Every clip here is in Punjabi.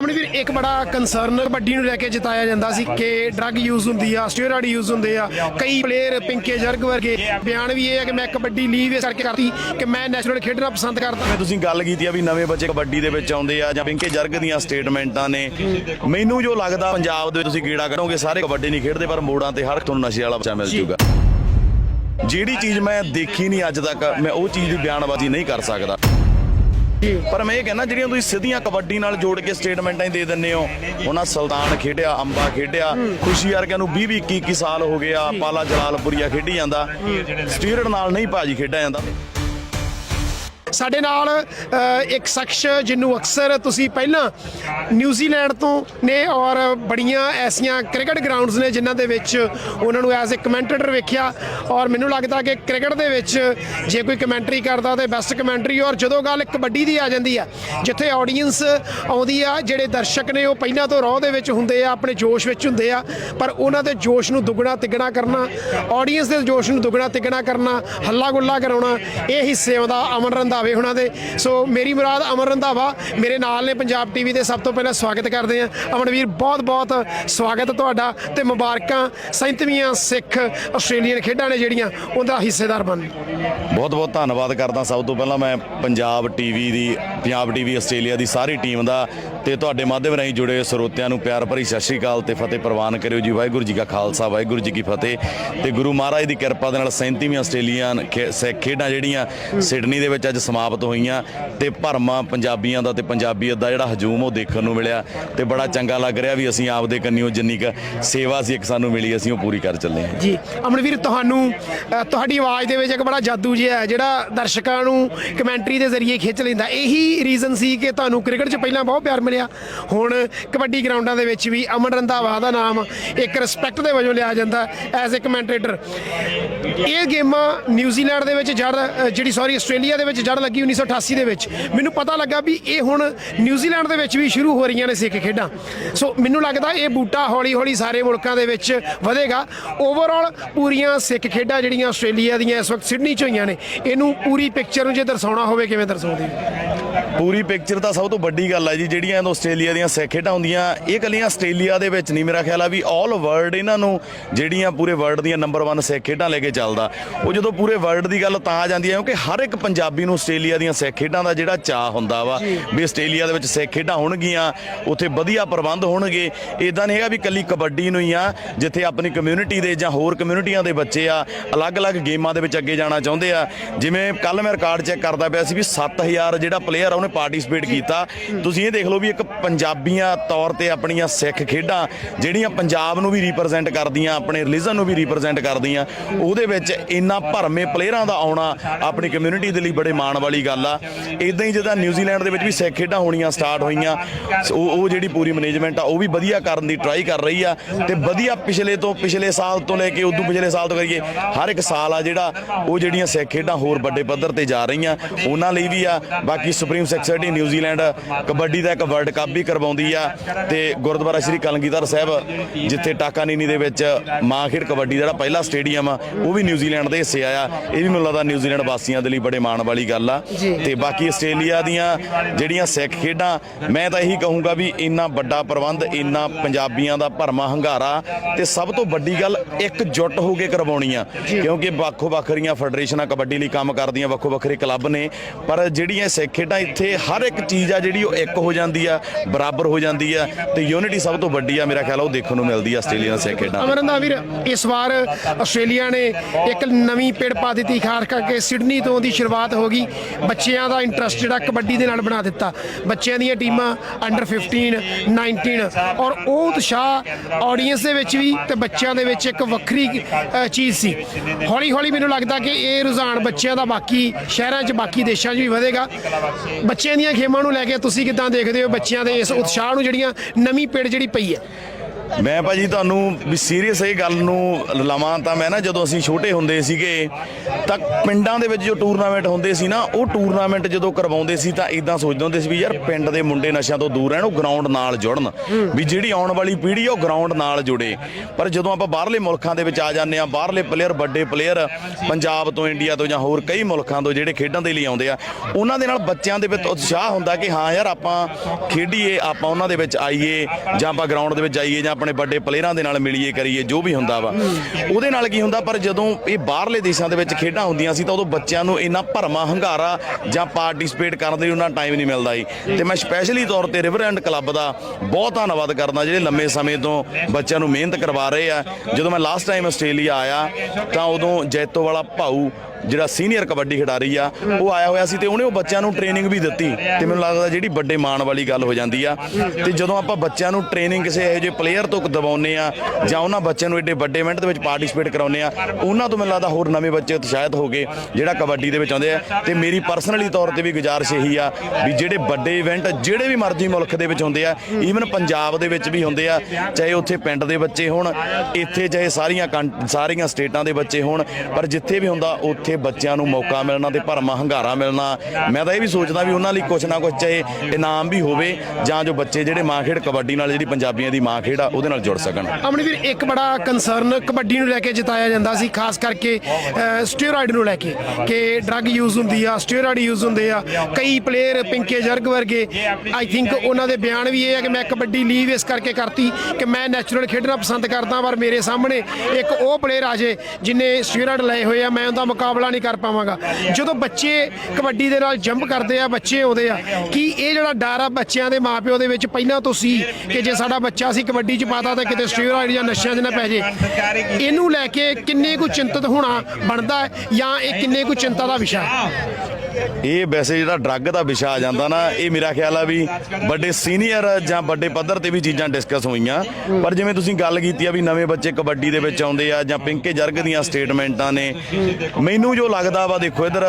ਆਪਣੇ ਵੀਰ ਇੱਕ ਬੜਾ ਕੰਸਰਨ ਕਬੱਡੀ ਨੂੰ ਲੈ ਕੇ ਜਿਤਾਇਆ ਜਾਂਦਾ ਸੀ ਕਿ ਡਰੱਗ ਯੂਜ਼ ਹੁੰਦੀ ਆ ਸਟੀਰੋਇਡ ਯੂਜ਼ ਹੁੰਦੇ ਆ। ਕਈ ਪਲੇਅਰ ਪਿੰਕੇ ਜਰਗ ਵਰਗੇ ਬਿਆਨ ਵੀ ਇਹ ਹੈ ਕਿ ਮੈਂ ਕਬੱਡੀ ਲੀਵ ਇਸ ਕਰਕੇ ਕਰਤੀ ਕਿ ਮੈਂ ਨੈਸ਼ਨਲ ਖੇਡਣਾ ਪਸੰਦ ਕਰਦਾ। ਜਿਵੇਂ ਤੁਸੀਂ ਗੱਲ ਕੀਤੀ ਆ ਵੀ ਨਵੇਂ ਬੱਚੇ ਕਬੱਡੀ ਦੇ ਵਿੱਚ ਆਉਂਦੇ ਆ ਜਾਂ ਪਿੰਕੇ ਜਰਗ ਦੀਆਂ ਸਟੇਟਮੈਂਟਾਂ ਨੇ। ਮੈਨੂੰ ਜੋ ਲੱਗਦਾ ਪੰਜਾਬ ਦੇ ਤੁਸੀਂ ਕੀੜਾ ਕਰੋਗੇ ਸਾਰੇ ਕਬੱਡੀ ਨਹੀਂ ਖੇਡਦੇ ਪਰ ਮੋੜਾਂ ਤੇ ਹਰ ਇੱਕ ਤੁਹਾਨੂੰ ਨਸ਼ੇ ਵਾਲਾ ਬੱਚਾ ਮਿਲ ਜੂਗਾ। ਜਿਹੜੀ ਚੀਜ਼ ਮੈਂ ਦੇਖੀ ਨਹੀਂ ਅੱਜ ਤੱਕ ਮੈਂ ਉਹ ਚੀਜ਼ ਦੀ ਬਿਆਨਬਾਜ਼ੀ ਨਹੀਂ ਕਰ ਸਕਦਾ। ਪਰ ਮੈਂ ਇਹ ਕਹਿੰਦਾ, ਜਿਹੜੀਆਂ ਤੁਸੀਂ ਸਿੱਧੀਆਂ ਕਬੱਡੀ ਨਾਲ ਜੋੜ ਕੇ ਸਟੇਟਮੈਂਟਾਂ ਹੀ ਦੇ ਦਿੰਦੇ ਹੋ, ਉਹਨਾਂ ਸੁਲਤਾਨ ਖੇਡਿਆ, ਅੰਬਾ ਖੇਡਿਆ, ਖੁਸ਼ੀ ਵਰਗਿਆਂ ਨੂੰ 20 20 21 ਸਾਲ ਹੋ ਗਿਆ ਪਾਲਾ ਜਲਾਲਪੁਰੀਆ ਖੇਡੀ ਜਾਂਦਾ ਸਟੀਰਡ ਨਾਲ ਨਹੀਂ ਭਾਜੀ ਖੇਡਿਆ ਜਾਂਦਾ। ਸਾਡੇ ਨਾਲ ਇੱਕ ਸ਼ਖਸ ਜਿਹਨੂੰ ਅਕਸਰ ਤੁਸੀਂ ਪਹਿਲਾਂ ਨਿਊਜ਼ੀਲੈਂਡ ਤੋਂ ਨੇ ਔਰ ਬੜੀਆਂ ਐਸੀਆਂ ਕ੍ਰਿਕਟ ਗਰਾਊਂਡਸ ਨੇ ਜਿਨ੍ਹਾਂ ਦੇ ਵਿੱਚ ਉਹਨਾਂ ਨੂੰ ਐਜ਼ ਅ ਕਮੈਂਟੇਟਰ ਵੇਖਿਆ ਔਰ ਮੈਨੂੰ ਲੱਗਦਾ ਕਿ ਕ੍ਰਿਕਟ ਦੇ ਵਿੱਚ ਜੇ ਕੋਈ ਕਮੈਂਟਰੀ ਕਰਦਾ ਤੇ ਬੈਸਟ ਕਮੈਂਟਰੀ ਔਰ ਜਦੋਂ ਗੱਲ ਕਬੱਡੀ ਦੀ ਆ ਜਾਂਦੀ ਆ, ਜਿੱਥੇ ਆਡੀਅנס ਆਉਂਦੀ ਆ, ਜਿਹੜੇ ਦਰਸ਼ਕ ਨੇ ਉਹ ਪਹਿਲਾਂ ਤੋਂ ਰੋਹ ਦੇ ਵਿੱਚ ਹੁੰਦੇ ਆ, ਆਪਣੇ ਜੋਸ਼ ਵਿੱਚ ਹੁੰਦੇ ਆ, ਪਰ ਉਹਨਾਂ ਦੇ ਜੋਸ਼ ਨੂੰ ਦੁੱਗਣਾ ਤਿੱਗਣਾ ਕਰਨਾ ਆਡੀਅנס ਦੇ ਜੋਸ਼ ਨੂੰ ਦੁੱਗਣਾ ਤਿੱਗਣਾ ਕਰਨਾ, ਹੱਲਾ ਗੁੱਲਾ ਕਰਾਉਣਾ, ਇਹ ਹਿੱਸੇ ਆਉਂਦਾ ਅਮਨ ਰੰਦਾ ਰੰਧਾਵੇ ਹੁਣਾਂ ਦੇ। ਸੋ ਮੇਰੀ ਮੁਰਾਦ ਅਮਨ ਰੰਧਾਵਾ, ਮੇਰੇ ਨਾਲ ਨੇ ਪੰਜਾਬ ਟੀਵੀ ਦੇ ਸਭ ਤੋਂ ਪਹਿਲਾਂ ਸਵਾਗਤ ਕਰਦੇ ਆ ਅਮਨਵੀਰ ਬਹੁਤ ਬਹੁਤ ਸਵਾਗਤ ਤੁਹਾਡਾ ਤੇ ਮੁਬਾਰਕਾਂ। 37ਵੀਆਂ ਸਿੱਖ ਆਸਟ੍ਰੇਲੀਅਨ ਖੇਡਾਂ ਨੇ ਜਿਹੜੀਆਂ, ਉਹਦਾ ਹਿੱਸੇਦਾਰ ਬਣ। ਬਹੁਤ ਬਹੁਤ ਧੰਨਵਾਦ ਕਰਦਾ। ਸਭ ਤੋਂ ਪਹਿਲਾਂ ਮੈਂ ਪੰਜਾਬ ਟੀਵੀ ਦੀ, ਪੰਜਾਬ ਟੀਵੀ ਆਸਟ੍ਰੇਲੀਆ ਦੀ ਸਾਰੀ ਟੀਮ ਦਾ ਤੇ ਤੁਹਾਡੇ ਮਾਧਿਅਮ ਰਾਹੀਂ ਜੁੜੇ ਸਰੋਤਿਆਂ ਨੂੰ ਪਿਆਰ ਭਰੀ ਸਤਿ ਸ਼੍ਰੀ ਅਕਾਲ ਤੇ ਫਤਿਹ ਪ੍ਰਵਾਨ ਕਰਿਓ ਜੀ। ਵਾਹਿਗੁਰੂ ਜੀ ਕਾ ਖਾਲਸਾ, ਵਾਹਿਗੁਰੂ ਜੀ ਕੀ ਫਤਿਹ। ਤੇ ਗੁਰੂ ਮਹਾਰਾਜ ਦੀ ਕਿਰਪਾ ਦੇ ਨਾਲ 37ਵੀਂ ਆਸਟ੍ਰੇਲੀਅਨ ਖੇ- ਸਿੱਖ ਖੇਡਾਂ ਜਿਹੜੀਆਂ ਸਿਡਨੀ ਦੇ ਵਿੱਚ ਅੱਜ ਸਮਾਪਤ ਹੋਈਆਂ ਤੇ ਭਰਮਾਂ ਪੰਜਾਬੀਆਂ ਦਾ ਤੇ ਪੰਜਾਬੀਅਤ ਦਾ ਜਿਹੜਾ ਹਜੂਮ ਉਹ ਦੇਖਣ ਨੂੰ ਮਿਲਿਆ ਤੇ ਬੜਾ ਚੰਗਾ ਲੱਗ ਰਿਹਾ ਵੀ ਅਸੀਂ ਆਪਦੇ ਕੰਨਿਓ ਜਿੰਨੀ ਕ ਸੇਵਾ ਸੀ ਇੱਕ ਸਾਨੂੰ ਮਿਲੀ, ਅਸੀਂ ਉਹ ਪੂਰੀ ਕਰ ਚੱਲੇ ਹਾਂ। ਜੀ, ਅਮਨਵੀਰ, ਤੁਹਾਨੂੰ ਤੁਹਾਡੀ ਆਵਾਜ਼ ਦੇ ਵਿੱਚ ਇੱਕ ਬੜਾ ਜਾਦੂ ਜਿਹਾ ਹੈ, ਜਿਹੜਾ ਦਰਸ਼ਕਾਂ ਨੂੰ ਕਮੈਂਟਰੀ ਦੇ ਜ਼ਰੀਏ ਖਿੱਚ ਲੈਂਦਾ। ਇਹੀ ਰੀਜ਼ਨ ਸੀ ਕਿ ਤੁਹਾਨੂੰ ਕ੍ਰਿਕਟ 'ਚ ਪਹਿਲਾਂ ਬਹੁਤ ਪਿਆਰ ਮਿਲਿਆ। ਹੁਣ ਕਬੱਡੀ ਗਰਾਊਂਡਾਂ ਦੇ ਵਿੱਚ ਵੀ ਅਮਨ ਰੰਧਾਵਾ ਦਾ ਨਾਮ ਇੱਕ ਰਿਸਪੈਕਟ ਦੇ ਵਜੋਂ ਲਿਆ ਜਾਂਦਾ ਐਜ਼ ਅ ਕਮੈਂਟੇਟਰ ਇਹ ਗੇਮਾਂ ਨਿਊਜ਼ੀਲੈਂਡ ਦੇ ਵਿੱਚ ਜੜ ਜਿਹੜੀ ਸੌਰੀ ਆਸਟ੍ਰੇਲੀਆ ਦੇ ਵਿੱਚ ਜੜ ਲੱਗੀ 1988 ਦੇ ਵਿੱਚ। ਮੈਨੂੰ ਪਤਾ ਲੱਗਾ ਵੀ ਇਹ ਹੁਣ ਨਿਊਜ਼ੀਲੈਂਡ ਦੇ ਵਿੱਚ ਵੀ ਸ਼ੁਰੂ ਹੋ ਰਹੀਆਂ ਨੇ ਸਿੱਖ ਖੇਡਾਂ। ਸੋ ਮੈਨੂੰ ਲੱਗਦਾ ਇਹ ਬੂਟਾ ਹੌਲੀ ਹੌਲੀ ਸਾਰੇ ਮੁਲਕਾਂ ਦੇ ਵਿੱਚ ਵਧੇਗਾ। ਓਵਰਆਲ ਪੂਰੀਆਂ ਸਿੱਖ ਖੇਡਾਂ ਜਿਹੜੀਆਂ ਆਸਟ੍ਰੇਲੀਆ ਦੀਆਂ ਇਸ ਵਕਤ ਸਿਡਨੀ 'ਚ ਹੋਈਆਂ ਨੇ, ਇਹਨੂੰ ਪੂਰੀ ਪਿਕਚਰ ਨੂੰ ਜੇ ਦਰਸਾਉਣਾ ਹੋਵੇ, ਕਿਵੇਂ ਦਰਸਾਉਂਦੇ ਪੂਰੀ ਪਿਕਚਰ ਤਾਂ ਸਭ ਤੋਂ ਵੱਡੀ ਗੱਲ ਹੈ ਜੀ ਜਿਹੜੀਆਂ ਆਸਟ੍ਰੇਲੀਆ ਦੀਆਂ ਸਿੱਖ ਖੇਡਾਂ ਹੁੰਦੀਆਂ ਇਹ ਕੱਲੀਆਂ ਆਸਟ੍ਰੇਲੀਆ ਦੇ ਵਿੱਚ ਨਹੀਂ ਮੇਰਾ ਖਿਆਲ ਆ ਵੀ ਆਲ ਵਰਲਡ ਇਹਨਾਂ ਨੂੰ ਜਿਹੜੀਆਂ ਪੂਰੇ ਵਰਲਡ ਦੀਆਂ ਨੰਬਰ 1 ਸਿੱਖ ਖੇਡਾਂ ਲੈ ਕੇ ਚੱਲਦਾ। ਉਹ ਜਦੋਂ ਪੂਰੇ ਵਰਲਡ ਦੀ ਗੱਲ ਤਾਂ ਆ ਜਾਂਦੀ ਹੈ ਕਿਉਂਕਿ ਹਰ ਇੱਕ ਪੰਜਾਬੀ ਨੂੰ ਆਸਟ੍ਰੇਲੀਆ ਦੀਆਂ ਖੇਡਾਂ ਦਾ ਜਿਹੜਾ ਚਾਹ ਹੁੰਦਾ ਵਾ ਵੀ ਆਸਟ੍ਰੇਲੀਆ ਦੇ ਵਿੱਚ ਖੇਡਾਂ ਹੋਣਗੀਆਂ ਉੱਥੇ ਵਧੀਆ ਪ੍ਰਬੰਧ ਹੋਣਗੇ। ਇਦਾਂ ਨਹੀਂ ਹੈਗਾ ਵੀ ਕੱਲੀ ਕਬੱਡੀ ਨੂੰ ਹੀ ਆ ਜਿੱਥੇ ਆਪਣੀ ਕਮਿਊਨਿਟੀ ਦੇ ਜਾਂ ਹੋਰ ਕਮਿਊਨਿਟੀਆਂ ਦੇ ਬੱਚੇ ਆ ਅਲੱਗ-ਅਲੱਗ ਗੇਮਾਂ ਦੇ ਵਿੱਚ ਅੱਗੇ ਜਾਣਾ ਚਾਹੁੰਦੇ ਆ। ਜਿਵੇਂ ਕੱਲ ਮੈਂ ਰਿਕਾਰਡ ਚੈੱਕ ਕਰਦਾ ਪਿਆ ਸੀ ਵੀ 7000 ਜਿਹੜਾ ਪਲੇਅਰ ਆ ਉਹਨੇ ਪਾਰਟਿਸਿਪੇਟ ਕੀਤਾ। ਤੁਸੀਂ ਇਹ ਦੇਖ ਲਓ ਵੀ ਇੱਕ ਪੰਜਾਬੀਆਂ ਤੌਰ ਤੇ ਆਪਣੀਆਂ ਸਿੱਖ ਖੇਡਾਂ ਜਿਹੜੀਆਂ ਪੰਜਾਬ ਨੂੰ ਵੀ ਰਿਪਰੈਜ਼ੈਂਟ ਕਰਦੀਆਂ ਆਪਣੇ ਰਿਲੀਜਨ ਨੂੰ ਵੀ ਰਿਪਰੈਜ਼ੈਂਟ ਕਰਦੀਆਂ ਉਹਦੇ ਵਿੱਚ ਇੰਨਾ ਭਰਮੇ ਪਲੇਅਰਾਂ ਦਾ ਆਉਣਾ ਆਪਣੀ ਕਮਿਊਨਿਟੀ ਦੇ ਲਈ ਬੜੇ ਮਾਣ ਵਾਲੀ ਗੱਲ ਆ। ਇਦਾਂ ਹੀ ਜਿੱਦਾਂ ਨਿਊਜ਼ੀਲੈਂਡ ਦੇ ਵਿੱਚ ਵੀ ਸਿੱਖ ਖੇਡਾਂ ਹੋਣੀਆਂ ਸਟਾਰਟ ਹੋਈਆਂ। ਉਹ ਉਹ ਜਿਹੜੀ ਪੂਰੀ ਮੈਨੇਜਮੈਂਟ ਆ ਉਹ ਵੀ ਵਧੀਆ ਕਰਨ ਦੀ ਟਰਾਈ ਕਰ ਰਹੀ ਆ। ਤੇ ਵਧੀਆ ਪਿਛਲੇ ਤੋਂ ਪਿਛਲੇ ਸਾਲ ਤੋਂ ਲੈ ਕੇ ਉਦੋਂ ਪਿਛਲੇ ਸਾਲ ਤੋਂ ਕਰੀਏ ਹਰ ਇੱਕ ਸਾਲ ਆ ਜਿਹੜਾ ਉਹ ਜਿਹੜੀਆਂ ਸਿੱਖ ਖੇਡਾਂ ਹੋਰ ਵੱਡੇ ਪੱਧਰ ਤੇ ਜਾ ਰਹੀਆਂ ਉਹਨਾਂ ਲਈ ਵੀ ਆ। ਬਾਕੀ supreme secretary New Zealand kabaddi ਦਾ ਇੱਕ ਵਰਲਡ ਕੱਪ ਵੀ ਕਰਵਾਉਂਦੀ ਆ ਤੇ ਗੁਰਦੁਆਰਾ ਸ੍ਰੀ ਕਲਗੀਧਰ ਸਾਹਿਬ ਜਿੱਥੇ ਟਾਕਾਨੀਨੀ ਦੇ ਵਿੱਚ ਮਾਂ ਖੇਡ ਕਬੱਡੀ ਦਾ ਜਿਹੜਾ ਪਹਿਲਾ ਸਟੇਡੀਅਮ ਆ ਉਹ ਵੀ ਨਿਊਜ਼ੀਲੈਂਡ ਦੇ ਹਿੱਸੇ ਆਇਆ। ਇਹ ਵੀ ਮੈਨੂੰ ਲੱਗਦਾ ਨਿਊਜ਼ੀਲੈਂਡ ਵਾਸੀਆਂ ਦੇ ਲਈ ਬੜੇ ਮਾਣ ਵਾਲੀ ਗੱਲ ਆ। ਤੇ ਬਾਕੀ ਆਸਟ੍ਰੇਲੀਆ ਦੀਆਂ ਜਿਹੜੀਆਂ ਸਿੱਖ ਖੇਡਾਂ ਮੈਂ ਤਾਂ ਇਹੀ ਕਹੂੰਗਾ ਵੀ ਇੰਨਾ ਵੱਡਾ ਪ੍ਰਬੰਧ ਇੰਨਾ ਪੰਜਾਬੀਆਂ ਦਾ ਭਰਮਾ ਹੰਗਾਰਾ ਤੇ ਸਭ ਤੋਂ ਵੱਡੀ ਗੱਲ ਇਕਜੁੱਟ ਹੋ ਕੇ ਕਰਵਾਉਣੀ ਆ। ਕਿਉਂਕਿ ਵੱਖੋ ਵੱਖਰੀਆਂ ਫੈਡਰੇਸ਼ਨਾਂ ਕਬੱਡੀ ਲਈ ਕੰਮ ਕਰਦੀਆਂ ਵੱਖੋ ਵੱਖਰੇ ਕਲੱਬ ਨੇ ਪਰ ਜਿਹੜੀਆਂ ਸਿੱਖ ਖੇਡਾਂ ਇੱਥੇ ਹਰ ਇੱਕ ਚੀਜ਼ ਆ ਜਿਹੜੀ ਉਹ ਇੱਕ ਹੋ ਜਾਂਦੀ ਆ, ਬਰਾਬਰ ਹੋ ਜਾਂਦੀ ਆ ਤੇ ਯੂਨਿਟੀ ਸਭ ਤੋਂ ਵੱਡੀ ਆ, ਮੇਰਾ ਖਿਆਲ ਉਹ ਦੇਖਣ ਨੂੰ ਮਿਲਦੀ ਆ ਆਸਟ੍ਰੇਲੀਆ ਸਿੱਖ ਖੇਡਾਂ ਅਮਨ ਰੰਧਾਵੀਰ ਇਸ ਵਾਰ ਆਸਟ੍ਰੇਲੀਆ ਨੇ ਇੱਕ ਨਵੀਂ ਪਿੜ ਪਾ ਦਿੱਤੀ, ਖਾਸ ਕਰਕੇ ਸਿਡਨੀ ਤੋਂ ਦੀ ਸ਼ੁਰੂਆਤ ਹੋ ਗਈ। ਬੱਚਿਆਂ ਦਾ ਇੰਟਰਸਟ ਜਿਹੜਾ ਕਬੱਡੀ ਦੇ ਨਾਲ ਬਣਾ ਦਿੱਤਾ। ਬੱਚਿਆਂ ਦੀਆਂ ਟੀਮਾਂ ਅੰਡਰ 15 19 ਔਰ ਉਹ ਉਤਸ਼ਾਹ ਆਡੀਅנס ਦੇ ਵਿੱਚ ਵੀ ਤੇ ਬੱਚਿਆਂ ਦੇ ਵਿੱਚ ਇੱਕ ਵੱਖਰੀ ਚੀਜ਼ ਸੀ। ਹੌਲੀ ਹੌਲੀ ਮੈਨੂੰ ਲੱਗਦਾ ਕਿ ਇਹ ਰੁਝਾਨ ਬੱਚਿਆਂ ਦਾ ਬਾਕੀ ਸ਼ਹਿਰਾਂ 'ਚ, ਬਾਕੀ ਦੇਸ਼ਾਂ 'ਚ ਵੀ ਵਧੇਗਾ। ਬੱਚਿਆਂ ਦੀਆਂ ਖੇਮਾਂ ਨੂੰ ਲੈ ਕੇ ਤੁਸੀਂ ਕਿੱਦਾਂ ਦੇਖਦੇ ਹੋ ਬੱਚਿਆਂ ਦੇ ਇਸ ਉਤਸ਼ਾਹ ਨੂੰ ਜਿਹੜੀਆਂ ਨਵੀਂ ਪੇੜ ਜਿਹੜੀ ਪਈ ਹੈ? ਮੈਂ ਭਾਜੀ ਤੁਹਾਨੂੰ ਵੀ ਸੀਰੀਅਸ ਇਹ ਗੱਲ ਨੂੰ ਲਵਾਂ ਤਾਂ ਮੈਂ ਨਾ ਜਦੋਂ ਅਸੀਂ ਛੋਟੇ ਹੁੰਦੇ ਸੀਗੇ, ਤਾਂ ਪਿੰਡਾਂ ਦੇ ਵਿੱਚ ਜੋ ਟੂਰਨਾਮੈਂਟ ਹੁੰਦੇ ਸੀ ਨਾ, ਉਹ ਟੂਰਨਾਮੈਂਟ ਜਦੋਂ ਕਰਵਾਉਂਦੇ ਸੀ ਤਾਂ ਇਦਾਂ ਸੋਚਦੇ ਹੁੰਦੇ ਸੀ ਵੀ ਯਾਰ ਪਿੰਡ ਦੇ ਮੁੰਡੇ ਨਸ਼ਿਆਂ ਤੋਂ ਦੂਰ ਰਹਿਣ, ਉਹ ਗਰਾਊਂਡ ਨਾਲ ਜੁੜਨ। ਵੀ ਜਿਹੜੀ ਆਉਣ ਵਾਲੀ ਪੀੜ੍ਹੀ ਆ, ਉਹ ਗਰਾਊਂਡ ਨਾਲ ਜੁੜੇ। ਪਰ ਜਦੋਂ ਆਪਾਂ ਬਾਹਰਲੇ ਮੁਲਕਾਂ ਦੇ ਵਿੱਚ ਆ ਜਾਂਦੇ ਆ ਬਾਹਰਲੇ ਪਲੇਅਰ ਵੱਡੇ ਪਲੇਅਰ ਪੰਜਾਬ ਤੋਂ ਇੰਡੀਆ ਤੋਂ ਜਾਂ ਹੋਰ ਕਈ ਮੁਲਕਾਂ ਤੋਂ ਜਿਹੜੇ ਖੇਡਾਂ ਦੇ ਲਈ ਆਉਂਦੇ ਆ, ਉਹਨਾਂ ਦੇ ਨਾਲ ਬੱਚਿਆਂ ਦੇ ਵਿੱਚ ਉਤਸ਼ਾਹ ਹੁੰਦਾ ਕਿ ਹਾਂ ਯਾਰ ਆਪਾਂ ਖੇਡੀਏ, ਆਪਾਂ ਉਹਨਾਂ ਦੇ ਵਿੱਚ ਆਈਏ, ਜਾਂ ਆਪਾਂ ਗਰਾਊਂਡ ਦੇ ਵਿੱਚ ਜਾਈਏ, ਜਾਂ ਆਪਣੇ ਵੱਡੇ ਪਲੇਅਰਾਂ ਦੇ ਨਾਲ ਮਿਲੀਏ, ਕਰੀਏ, ਜੋ ਵੀ ਹੁੰਦਾ ਵਾ। ਉਹਦੇ ਨਾਲ ਕੀ ਹੁੰਦਾ, ਪਰ ਜਦੋਂ ਇਹ ਬਾਹਰਲੇ ਦੇਸ਼ਾਂ ਦੇ ਵਿੱਚ ਖੇਡਾਂ ਹੁੰਦੀਆਂ ਸੀ ਤਾਂ ਉਦੋਂ ਬੱਚਿਆਂ ਨੂੰ ਇੰਨਾ ਭਰਮਾ, ਹੰਗਾਰਾ ਜਾਂ ਪਾਰਟਿਸਿਪੇਟ ਕਰਨ ਲਈ ਉਹਨਾਂ ਟਾਈਮ ਨਹੀਂ ਮਿਲਦਾ ਸੀ। ਤੇ ਮੈਂ ਸਪੈਸ਼ਲੀ ਤੌਰ ਤੇ ਰਿਵਰ ਐਂਡ ਕਲੱਬ ਦਾ ਬਹੁਤ ਧੰਨਵਾਦ ਕਰਦਾ, ਜਿਹੜੇ ਲੰਮੇ ਸਮੇਂ ਤੋਂ ਬੱਚਿਆਂ ਨੂੰ ਮਿਹਨਤ ਕਰਵਾ ਰਹੇ ਆ। ਜਦੋਂ ਮੈਂ ਲਾਸਟ ਟਾਈਮ ਆਸਟ੍ਰੇਲੀਆ ਆਇਆ, ਤਾਂ ਉਦੋਂ ਜੈਤੋ ਵਾਲਾ ਭਾਊ ਜਿਹੜਾ ਸੀਨੀਅਰ ਕਬੱਡੀ ਖਿਡਾਰੀ ਆ, ਉਹ ਆਇਆ ਹੋਇਆ ਸੀ ਤੇ ਉਹਨੇ ਉਹ ਬੱਚਿਆਂ ਨੂੰ ਟ੍ਰੇਨਿੰਗ ਵੀ ਦਿੱਤੀ ਤੇ ਮੈਨੂੰ ਲੱਗਦਾ ਜਿਹੜੀ ਵੱਡੇ ਮਾਣ ਵਾਲੀ ਗੱਲ ਹੋ ਜਾਂਦੀ ਆ। ਤੇ ਜਦੋਂ ਆਪਾਂ ਬੱਚਿਆਂ ਨੂੰ ਟ੍ਰੇਨਿੰਗ ਕਿਸੇ ਇਹੋ ਜਿਹੇ ਪਲੇਅਰ ਤੋਂ ਦਿਵਾਉਂਦੇ ਆ ਜਾਂ ਉਹਨਾਂ ਬੱਚਿਆਂ ਨੂੰ ਏਡੇ ਵੱਡੇ ਇਵੈਂਟ ਦੇ ਵਿੱਚ ਪਾਰਟਿਸਿਪੇਟ ਕਰਾਉਂਦੇ ਆ, ਉਹਨਾਂ ਤੋਂ ਮੈਨੂੰ ਲੱਗਦਾ ਹੋਰ ਨਵੇਂ ਬੱਚੇ ਉਤਸ਼ਾਹਿਤ ਹੋ ਗਏ ਜਿਹੜਾ ਕਬੱਡੀ ਦੇ ਵਿੱਚ ਆਉਂਦੇ ਆ। ਤੇ ਮੇਰੀ ਪਰਸਨਲੀ ਤੌਰ ਤੇ ਵੀ ਗੁਜ਼ਾਰਿਸ਼ ਇਹੀ ਆ ਵੀ ਜਿਹੜੇ ਵੱਡੇ ਇਵੈਂਟ ਜਿਹੜੇ ਵੀ ਮਰਜ਼ੀ ਮੁਲਕ ਦੇ ਵਿੱਚ ਹੁੰਦੇ ਆ ਈਵਨ ਪੰਜਾਬ ਦੇ ਵਿੱਚ ਵੀ ਹੁੰਦੇ ਆ, ਚਾਹੇ ਉੱਥੇ ਪਿੰਡ ਦੇ ਬੱਚੇ ਹੋਣ, ਇੱਥੇ ਚਾਹੇ ਸਾਰੀਆਂ ਕੰ- ਸਾਰੀਆਂ ਸਟੇਟਾਂ ਦੇ ਬੱਚੇ ਹੋਣ, ਪਰ ਜਿੱਥੇ ਵੀ ਹੁੰਦਾ, ਉੱਥੇ ਬੱਚਿਆਂ ਨੂੰ ਮੌਕਾ ਮਿਲਣਾ ਤੇ ਭਰਮਾ ਹੰਗਾਰਾ ਮਿਲਣਾ। ਮੈਂ ਤਾਂ ਇਹ ਵੀ ਸੋਚਦਾ ਵੀ ਉਹਨਾਂ ਲਈ ਕੁਛ ਨਾ ਕੁਛ ਚਾਹੇ ਇਨਾਮ ਵੀ ਹੋਵੇ, ਜਾਂ ਜੋ ਬੱਚੇ ਜਿਹੜੇ ਮਾਂ ਖੇਡ ਕਬੱਡੀ ਨਾਲ ਜਿਹੜੀ ਪੰਜਾਬੀਆਂ ਦੀ ਮਾਂ ਖੇਡ ਆ, ਉਹਦੇ ਨਾਲ ਜੁੜ ਸਕਣ। ਅਮਨਵੀਰ ਇੱਕ ਬੜਾ ਕੰਸਰਨ ਕਬੱਡੀ ਨੂੰ ਲੈ ਕੇ ਜਿਤਾਇਆ ਜਾਂਦਾ ਸੀ, ਖਾਸ ਕਰਕੇ ਸਟੀਰੋਇਡ ਨੂੰ ਲੈ ਕੇ ਕਿ ਡਰੱਗ ਯੂਜ਼ ਹੁੰਦੀ ਆ ਸਟੀਰੋਇਡ ਯੂਜ਼ ਹੁੰਦੇ ਆ। ਕਈ ਪਲੇਅਰ ਪਿੰਕੇ ਜਰਗ ਵਰਗੇ ਆਈ ਥਿੰਕ ਉਹਨਾਂ ਦੇ ਬਿਆਨ ਵੀ ਇਹ ਹੈ ਕਿ ਮੈਂ ਕਬੱਡੀ ਲੀਵ ਇਸ ਕਰਕੇ ਕਰਤੀ ਕਿ ਮੈਂ ਨੈਚੁਰਲ ਖੇਡਣਾ ਪਸੰਦ ਕਰਦਾ, ਪਰ ਮੇਰੇ ਸਾਹਮਣੇ ਇੱਕ ਉਹ ਪਲੇਅਰ ਆ ਜੇ, ਜਿਨੇ ਸਟੀਰੋਇਡ ਲਏ ਹੋਏ ਆ, ਮੈਂ ਉਹਦਾ ਮੁਕਾਬਲਾ ਨਹੀਂ ਕਰ ਪਾਵਾਂਗਾ। ਜਦੋਂ ਬੱਚੇ ਕਬੱਡੀ ਦੇ ਨਾਲ ਜੰਪ ਕਰਦੇ ਆ, ਬੱਚੇ ਆਉਂਦੇ ਆ, ਕੀ ਇਹ ਜਿਹੜਾ ਡਰ ਆ ਬੱਚਿਆਂ ਦੇ ਮਾਪਿਓ ਦੇ ਵਿੱਚ ਪਹਿਲਾਂ ਤੋਂ ਸੀ ਕਿ ਜੇ ਸਾਡਾ ਬੱਚਾ ਸੀ ਕਬੱਡੀ 'ਚ ਪਾਤਾ ਤਾਂ ਕਿਤੇ ਸਟੀਰੋਇਡ ਜਾਂ ਨਸ਼ਿਆਂ 'ਚ ਨਾ ਪੈ ਜੇ? ਇਹਨੂੰ ਲੈ ਕੇ ਕਿੰਨੇ ਕੁ ਚਿੰਤਤ ਹੋਣਾ ਬਣਦਾ ਜਾਂ ਇਹ ਕਿੰਨੇ ਕੁ ਚਿੰਤਾ ਦਾ ਵਿਸ਼ਾ ਹੈ? ਇਹ ਵੈਸੇ ਜਿਹੜਾ ਡਰੱਗ ਦਾ ਵਿਸ਼ਾ ਆ ਜਾਂਦਾ ਨਾ ਇਹ ਮੇਰਾ ਖਿਆਲ ਆ ਵੀ ਵੱਡੇ ਸੀਨੀਅਰ ਜਾਂ ਵੱਡੇ ਪੱਧਰ ਤੇ ਵੀ ਚੀਜ਼ਾਂ ਡਿਸਕਸ ਹੋਈਆਂ। ਪਰ ਜਿਵੇਂ ਤੁਸੀਂ ਗੱਲ ਕੀਤੀ ਆ ਵੀ ਨਵੇਂ ਬੱਚੇ ਕਬੱਡੀ ਦੇ ਵਿੱਚ ਆਉਂਦੇ ਆ ਜਾਂ ਪਿੰਕੇ ਜਰਗ ਦੀਆਂ ਸਟੇਟਮੈਂਟਾਂ ਨੇ ਮੈਨੂੰ ਜੋ ਲੱਗਦਾ ਵਾ ਦੇਖੋ ਇਧਰ